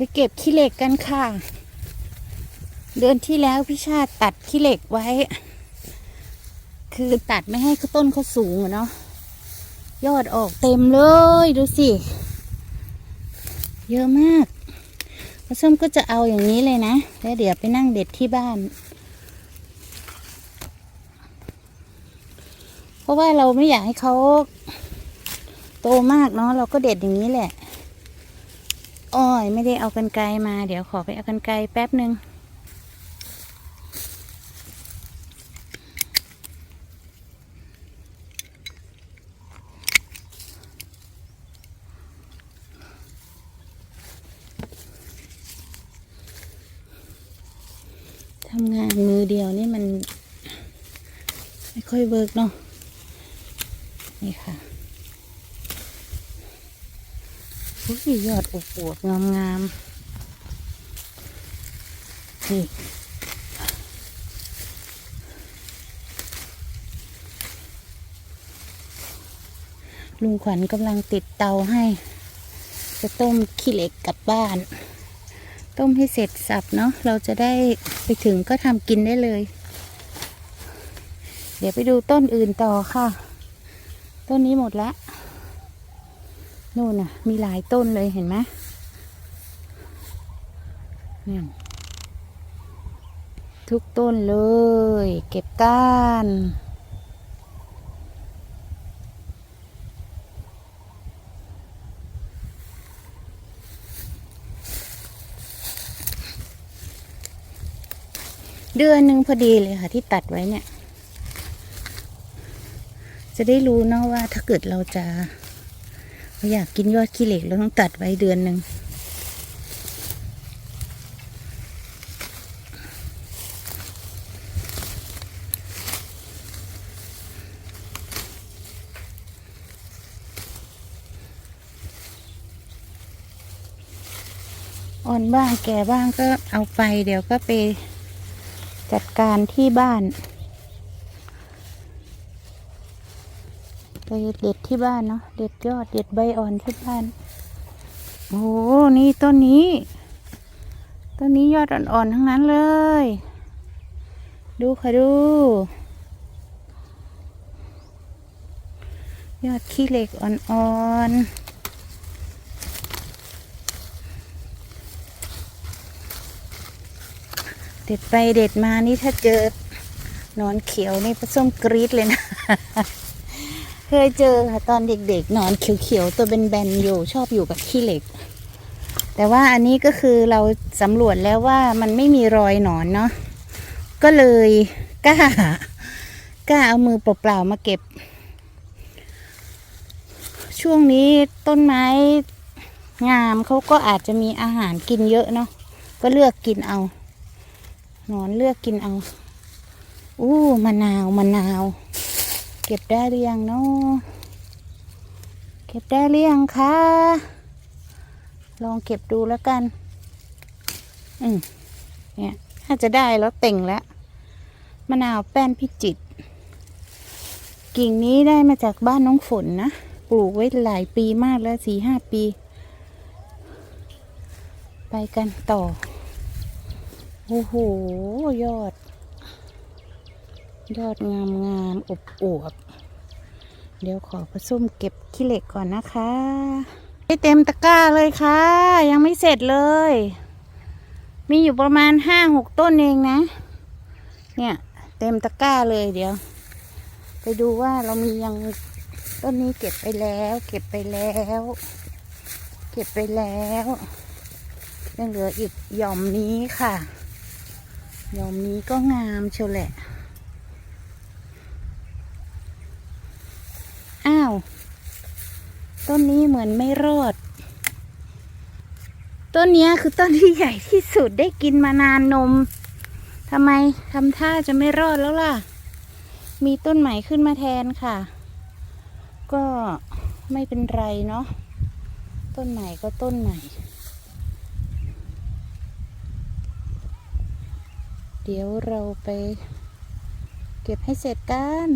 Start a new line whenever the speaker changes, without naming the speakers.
ไปเก็บขี้เหล็กกันค่ะ เดือนที่แล้วพี่ชาติตัดขี้เหล็กไว้ คือตัดไม่ให้ต้นเขาสูงอะเนาะยอดออกเต็มเลยดูสิ เยอะมากปลาส้มก็จะเอาอย่างนี้เลยนะ แล้วเดี๋ยวไปนั่งเด็ดที่บ้าน เพราะว่าเราไม่อยากให้เขาโตมากเนาะเราก็เด็ดอย่างนี้แหละ อ้อยไม่ได้เอากันไกลมา เดี๋ยวขอไปเอากันไกลแป๊บหนึ่งทำงานมือเดียวนี่มัน ไม่ค่อยเวิร์กเนาะนี่ค่ะ อุ้ยยอดอวบๆงามๆนี่ลุงขวัญกำลังติดเตาให้ จะต้มขี้เหล็กกลับบ้าน ต้มให้เสร็จสับเนาะเราจะได้ไปถึงก็ทำกินได้เลย เดี๋ยวไปดูต้นอื่นต่อค่ะ ต้นนี้หมดละ นู่นน่ะ มีหลายต้นเลยเห็นไหมเนี่ยทุกต้นเลย เก็บก้านเดือนหนึ่งพอดีเลยค่ะที่ตัดไว้เนี่ย จะได้รู้เนาะว่าถ้าเกิดเราจะ เราอยากกินยอดขี้เหล็กเราต้องตัดไว้เดือนหนึ่งอ่อนบ้างแก่บ้างก็เอาไปเดี๋ยวก็ไปจัดการที่บ้าน ไปเด็ดที่บ้านเนาะเด็ดยอดเด็ดใบอ่อนที่บ้านโอ้โหนี่ต้นนี้ต้นนี้ยอดอ่อนๆทั้งนั้นเลย ดูค่ะดู ยอดขี้เหล็กอ่อนๆเด็ดไปเด็ดมานี่ถ้าเจอหนอนเขียวนี่ปลาส้มกรีดเลยนะ เคยเจอค่ะตอนเด็กๆ นอนเขียวๆ ตัวเป็นแบนๆอยู่ชอบอยู่กับขี้เหล็ก แต่ว่าอันนี้ก็คือเราสำรวจแล้วว่ามันไม่มีรอยหนอนเนาะก็เลยกล้ากล้าเอามือเปล่าๆมาเก็บ ช่วงนี้ต้นไม้งามเขาก็อาจจะมีอาหารกินเยอะเนาะก็เลือกกินเอาหนอนเลือกกินเอา อู้มะนาวมะนาว เก็บได้หรือยังเนาะเก็บได้หรือยังคะ ลองเก็บดูแล้วกัน อืมเนี่ยน่าจะได้แล้วเต่งแล้วมะนาวแป้นพิจิต กิ่งนี้ได้มาจากบ้านน้องฝนนะ ปลูกไว้หลายปีมากแล้วสี่ห้าปี ไปกันต่อ โอ้โห ยอด ยอดงามงามอบอวบเดี๋ยวขอผสมเก็บขี้เหล็กก่อนนะคะไม่เต็มตะกร้าเลยค่ะ ยังไม่เสร็จเลย มีอยู่ประมาณห้าหกต้นเองนะ เนี่ย เต็มตะกร้าเลยเดี๋ยว ไปดูว่าเรามียังต้นนี้เก็บไปแล้ว เก็บไปแล้ว เก็บไปแล้วยังเหลืออีกหย่อมนี้ค่ะหย่อมนี้ก็งามเชียวแหละ อ้าว ต้นนี้เหมือนไม่รอด ต้นนี้คือต้นที่ใหญ่ที่สุดได้กินมานานนมทำไมทำท่าจะไม่รอดแล้วล่ะ มีต้นใหม่ขึ้นมาแทนค่ะ ก็ไม่เป็นไรเนาะ ต้นใหม่ก็ต้นใหม่ เดี๋ยวเราไปเก็บให้เสร็จกัน